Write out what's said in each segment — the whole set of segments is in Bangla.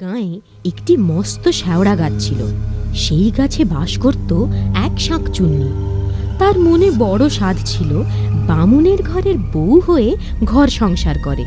গাঁয়ে একটি মস্ত শ্যাওড়া গাছ ছিল। সেই গাছে বাস করত এক শাঁক চুন্নি। তার মনে বড় সাধ ছিল, বামুনের ঘরের বউ হয়ে ঘর সংসার করে।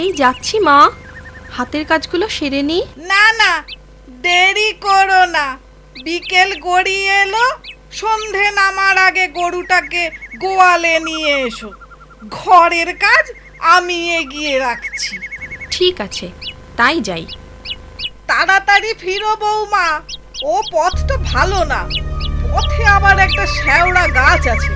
এই যাচ্ছি মা। হাতের কাজগুলো সেরে নি। না না দেরি করো না। বিকেল গড়িয়ে এলো সন্ধে নামার আগে গরুটাকে গোয়ালে নিয়ে এসো। ঘরের কাজ আমি এগিয়ে রাখছি। ঠিক আছে তাই যাই। তাড়াতাড়ি ফিরো বৌমা ও পথটা ভালো না। পথে আবার একটা শ্যাওড়া গাছ আছে।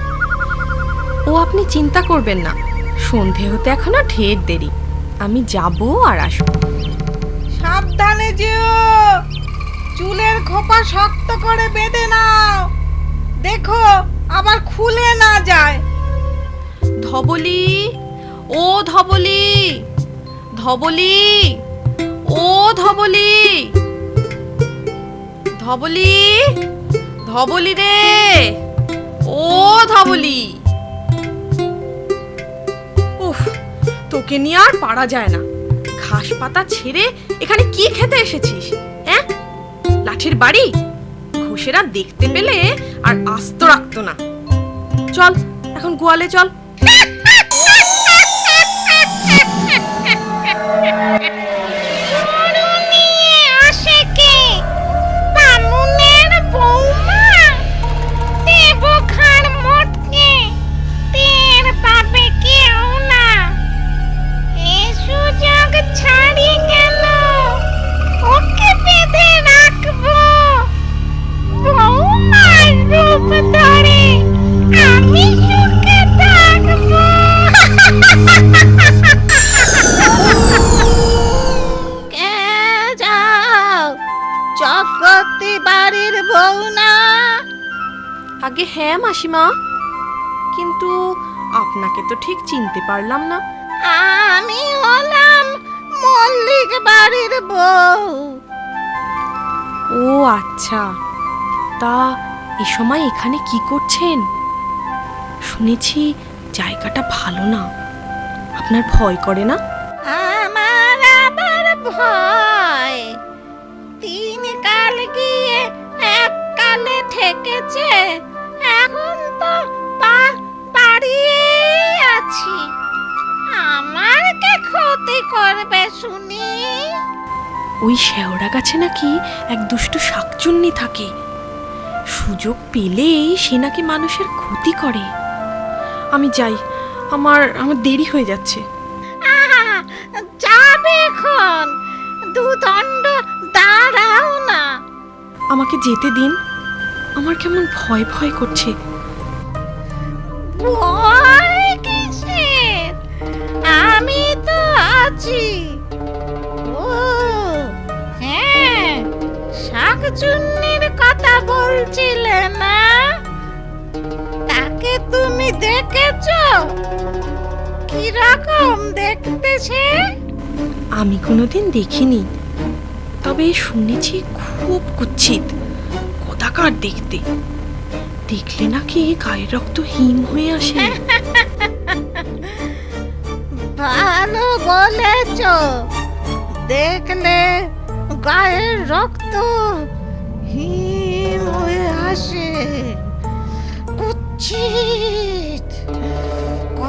ও আপনি চিন্তা করবেন না। সন্ধে হতে এখনও ঢের দেরি। আমি যাব আর আসব। সাবধানে যেও। চুলের খোপা শক্ত করে বেঁধে নাও। দেখো আবার খুলে না যায়। ধবলি ও ধবলি ধবলি ও ধবলি ধবলি ধবলি রে ও ধবলি। তোকে নিয়ে আর পারা যায় না। ঘাস পাতা ছেড়ে এখানে কি খেতে এসেছিস হ্যাঁ? লাঠির বাড়ি? ঘুষেরা দেখতে পেলে আর আস্ত রাখতো না। চল, এখন গোয়ালে চল। চক্রবর্তী বাড়ির বউ না। আগে হ্যাঁ মাসিমা। কিন্তু আপনাকে তো ঠিক চিনতে পারলাম না। আমি হলাম মল্লিক বাড়ির বউ। ও আচ্ছা। তা এ সময় এখানে কি করছেন? শুনেছি জায়গাটা ভালো না। আপনার ভয় করে না? আমার আবার ভয় ঠেকেছে এখন তো পা বাড়িয়ে আছি। আমার কে ক্ষতি করবে শুনি। ওই শেওড়া গাছে নাকি এক দুষ্টু শাকচুন্নি থাকে। সুযোগ পেলেই সে নাকি মানুষের ক্ষতি করে। আমি যাই আমার আমার দেরি হয়ে যাচ্ছে। যাবে এখন। দুদণ্ড দাঁড়াও না। আমাকে যেতে দিন। আমার কেমন ভয় ভয় করছে। ভয় কিসের? আমি তো আছি। ও হ্যাঁ শাকচুন্নির কথা বলছিলে না? তাকে তুমি দেখেছ? কীরকম দেখতে সে? আমি কোনোদিন দেখিনি তবে শুনেছি খুব কুচ্ছিত কদাকার দেখতে। দেখলে নাকি গায়ের রক্ত হিম হয়ে আসে। ভালো বলেছ। দেখলে গায়ের রক্ত হিম হয়ে আসে। কুচ্ছি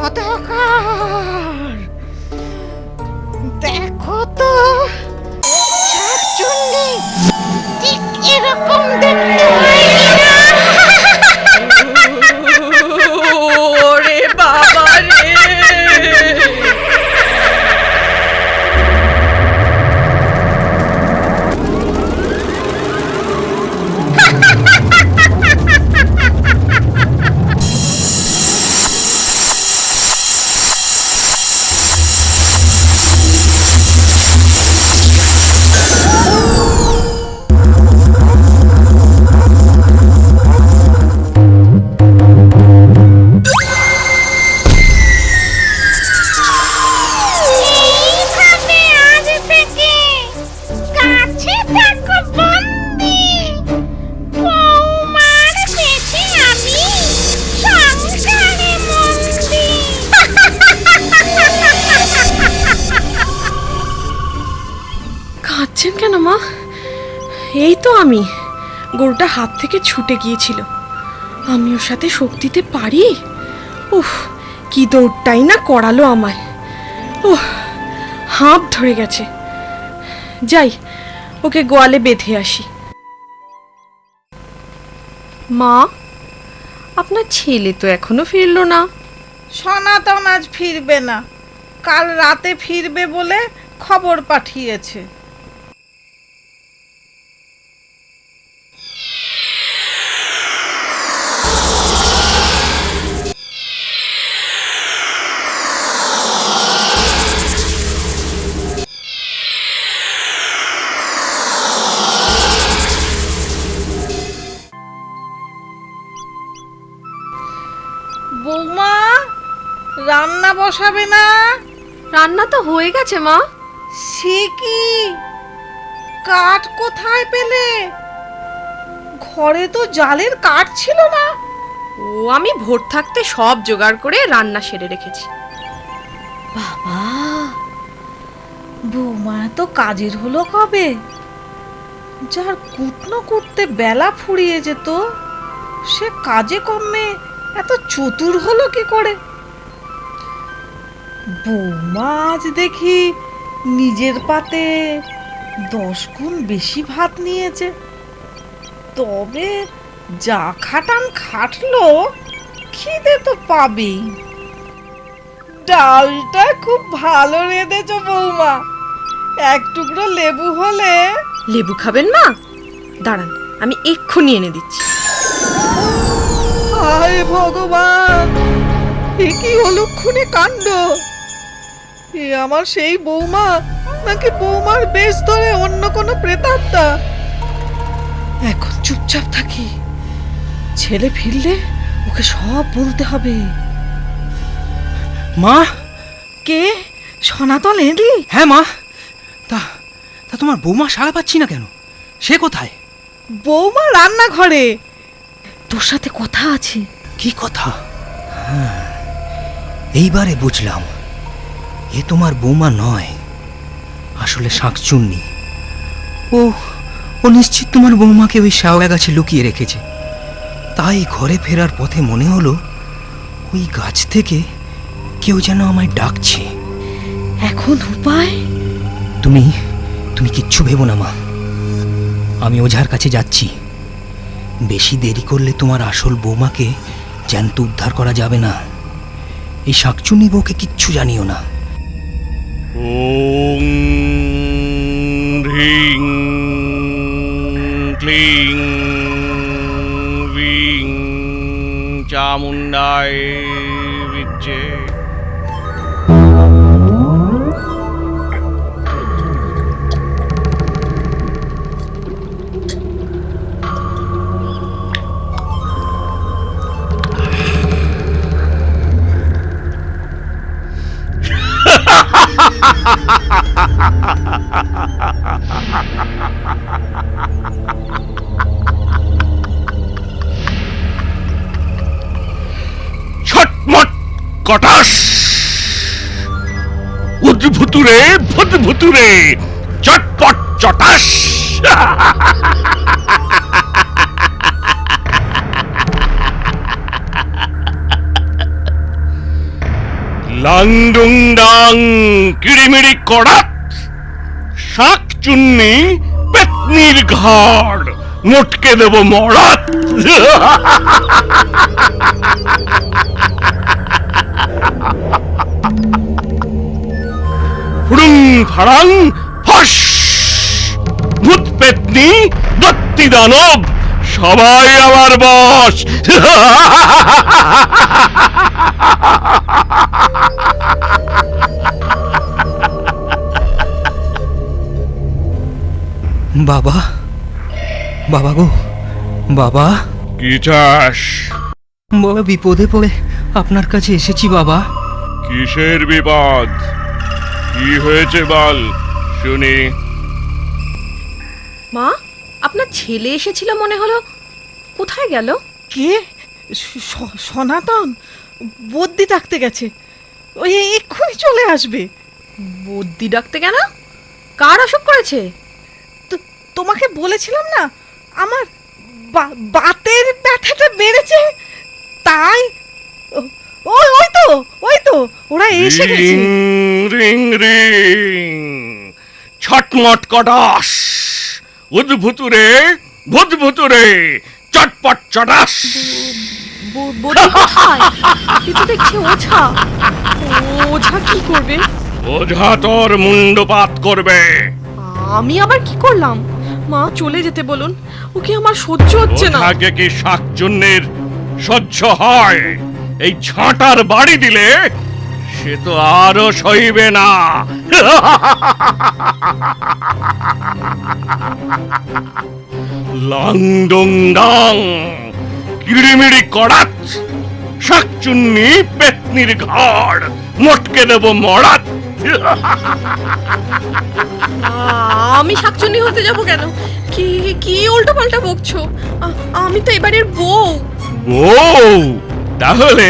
অন্ধকার দেখো তো শাকচুন্নি ঠিক এরকম দেখতে। আমি। গরুটা হাত থেকে ছুটে গিয়েছিল। আমি ওর সাথে শোক দিতে পারি? উফ কি দৌড়টাই না করালো আমায়। উহ হাঁপ ধরে গেছে। যাই ওকে গোয়ালে বেঁধে আসি। মা আপনার ছেলে তো এখনও ফিরলো না। সনাতন আজ ফিরবে না। কাল রাতে ফিরবে বলে খবর পাঠিয়েছে। বসাবে না? রান্না তো হয়ে গেছে মা। সে কি? কাঠ কোথায় পেলে? ঘরে তো জালের কাঠ ছিল না। ও আমি ভোর থাকতে সব জোগাড় করে রান্না সেরে রেখেছি। বাবা বৌমা তো কাজের হলো কবে? যার কুটনো কুটতে বেলা ফুরিয়ে যেত সে কাজে কমে এত চতুর হলো কি করে? বৌমা আজ দেখি নিজের পাতে দশ গুণ বেশি ভাত নিয়েছে। তবে যা খাটান খাটলো খিদে তো পাবেই। ডালটা খুব ভালো রেঁধেছ বৌমা। এক টুকরো লেবু হলে লেবু খাবেন মা? দাঁড়ান আমি এক্ষুনি এনে দিচ্ছি। হায় ভগবান এ কি অলক্ষণে কাণ্ড? এ আমার সেই বৌমা? নাকি বৌমার বেশ ধরে অন্য কোনো প্রেতাত্মা? এখন চুপচাপ থাকি। ছেলে ফিরলে ওকে সব বলতে হবে। মা? কে? সনাতন এলি হ্যাঁ মা। তা তা তোমার বৌমা সাড়া পাচ্ছি না কেন? সে কোথায়? বৌমা রান্নাঘরে। তোর সাথে কথা আছে। কি কথা? হ্যাঁ, এইবারে বুঝলাম। এ তোমার বৌমা নয় আসলে শাঁকচুন্নি। ও ও নিশ্চিত তোমার বৌমাকে ওই শ্যাওড়া গাছে লুকিয়ে রেখেছে। তাই ঘরে ফেরার পথে মনে হলো ওই গাছ থেকে কেউ যেন আমায় ডাকছে। এখন উপায়? তুমি তুমি কিচ্ছু ভেবো না মা। আমি ওঝার কাছে যাচ্ছি। বেশি দেরি করলে তোমার আসল বৌমাকে জ্যান্ত উদ্ধার করা যাবে না। এই শাকচুনি বউকে কিচ্ছু জানিও না। ॐ ह्रीं क्लीं वीं चामुण्डाय ছটমট কটাস উদ্ভুতুরে ভুতভুতুরে চটপট চটাস লাংডুং ডাং কিড়িমিড়ি কড়াত শাক চুন্নি, পেতনির ঘাড়। মোটকে দেব মরাত। হুড়ুং ফাড়াং, ফস। ভূত পেতনি, দত্তি দানব। সবাই আমার বস বাবা। বাবা গো বাবা। কি চাস? বড় বিপদে পড়ে আপনার কাছে এসেছি বাবা। কিসের বিপদ? কি হয়েছে বল শুনি। মা আপনার ছেলে এসেছিল মনে হলো। কোথায় গেল? কে? স- সনাতন? বদ্যি ডাকতে গেছে। ওই এক্ষুনি চলে আসবে। বদ্যি ডাকতে কেন? কার অসুখ করেছে? তোমাকে বলেছিলাম না? আমার বাতের ব্যথাটা বেড়েছে? তাই? ওই ওই তো ওই তো ওরা এসে গেছে। Ring ring. রিং ছটমট কটাস। উদ্ভুতুরে ভূতভুতুরে চটপট চটাস। ওঝা কি করবে? ওঝা তোর মুন্ডপাত করবে। আমি আবার কি করলাম? মা, চলে যেতে বলুন। ওকে আমার সহ্য হচ্ছে না। আগে কি শাকচুন্নির সহ্য হয়? এই ঝাঁটার বাড়ি দিলে সে তো আরও সইবে না। লাংডং ডাং, কিড়িমিড়ি কড়াত শাকচুন্নি পেতনির ঘর মটকে দেব মরাত। আমি শাকচুন্নি হতে যাব কেন? কি কি উল্টো পাল্টা বকছো আমি তো এবারের বউ। ও তাহলে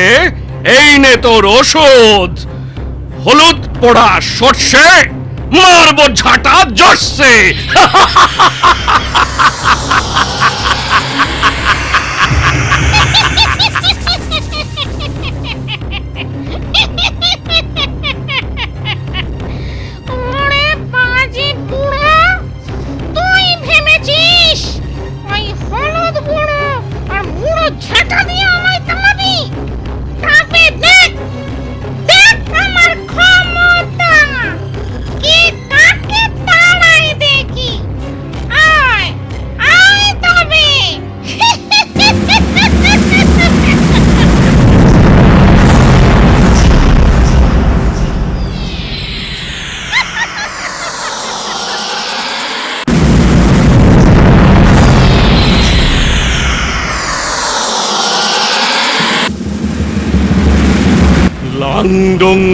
এই নে তোর ওষুধ। হলুদ পোড়া সর্ষে, মারবো ঝাঁটা জর্ষে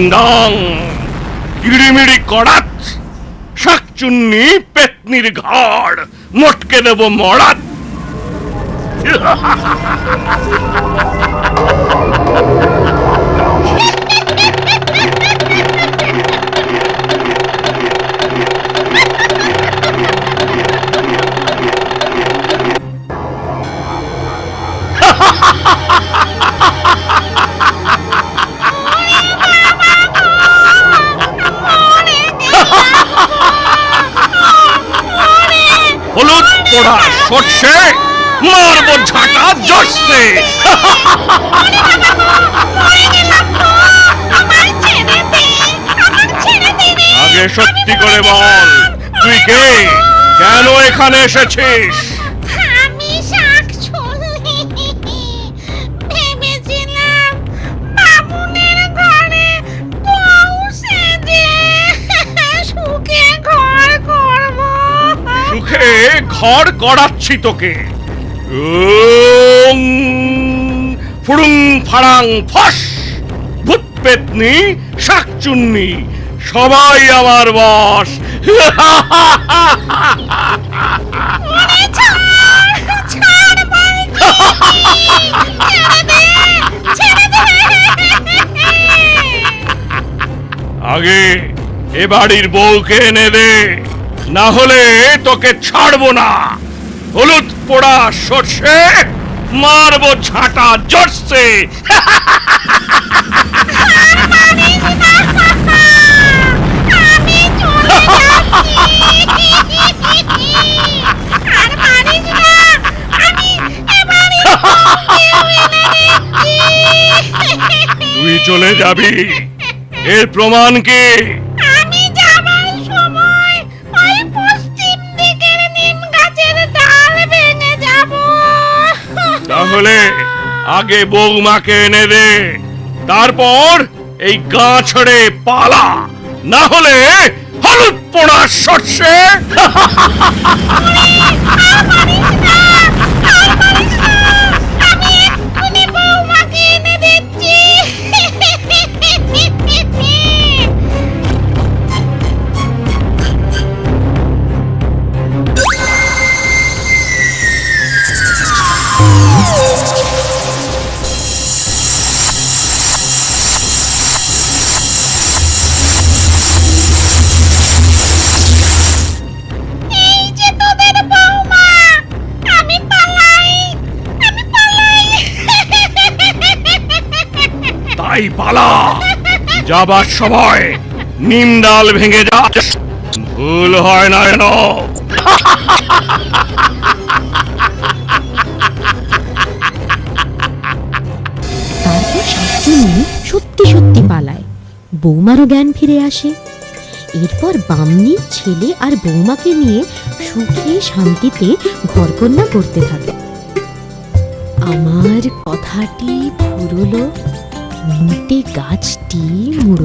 ডাং কিড়িমিড়ি কড়াত শাকচুন্নি পেতনির ঘর মটকে দেব মরাত হলুদ সর্ষে মারবো ঝাঁটা রে। আগে সত্যি করে বল তুই কে? কেন এখানে এসেছিস? ঘর করাচ্ছি তোকে। ফুড়ুং ফাড়াং ফস, ভূত পেতনি শাকচুন্নি সবাই আমার বস। আগে এ বাড়ির বউকে এনে দে। না হলে তোকে ছাড়বো না। হলুদ পোড়া সর্ষে মারবো ছাটা জর্ষে তুই চলে যাবি। এর প্রমাণ কি? তাহলে আগে বৌমাকে এনে দে, তারপর এই গা ছড়ে পালা, না হলে হলুদ পোড়া সর্ষে। যাবার সময় নিম ডাল ভেঙে যা। ভুল হয় না শাকচুন্নি সত্যি সত্যি পালায়। বৌমারও জ্ঞান ফিরে আসে। এরপর বামনি, ছেলে আর বৌমাকে নিয়ে সুখে শান্তিতে ঘরকন্যা করতে থাকে। আমার কথাটি ফুরলো মিন্টে গাছটি মুড়ো